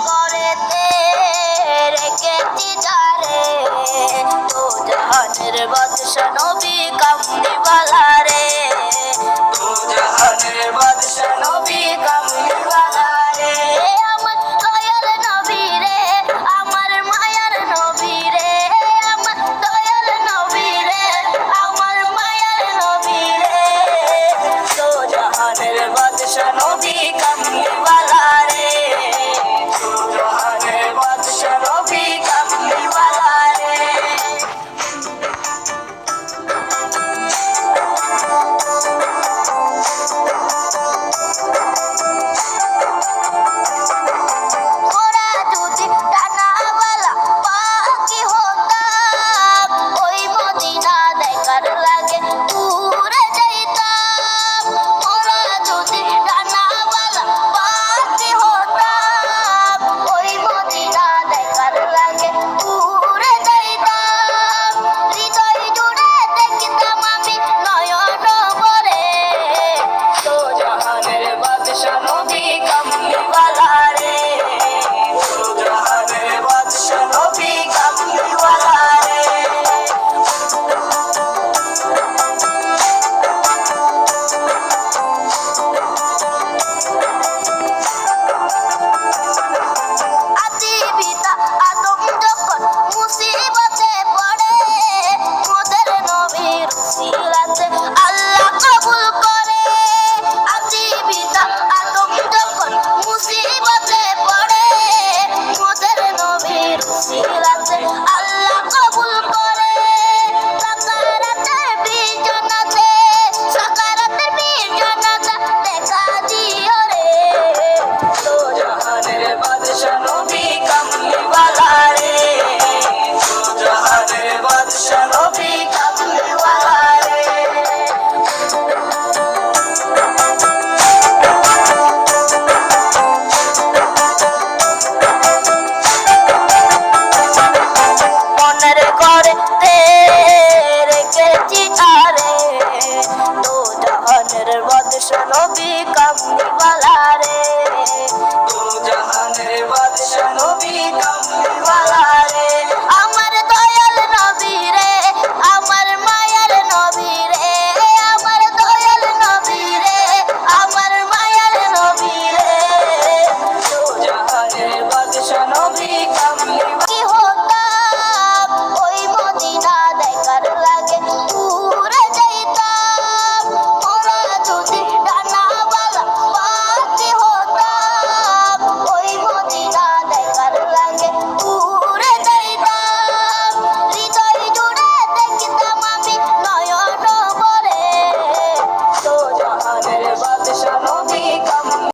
করেতে রেখেছি যারে তো জাহানের বাদশা নবী কামনি বালা রে তো জাহানের বাদশা নবী কামনি বালা রে আমার দয়াল নবী রে, আমার মায়ার নবী রে আমার দয়াল নবী রে, আমার মায়ার নবী রে। তো জাহানের বাদশা নবী কামনি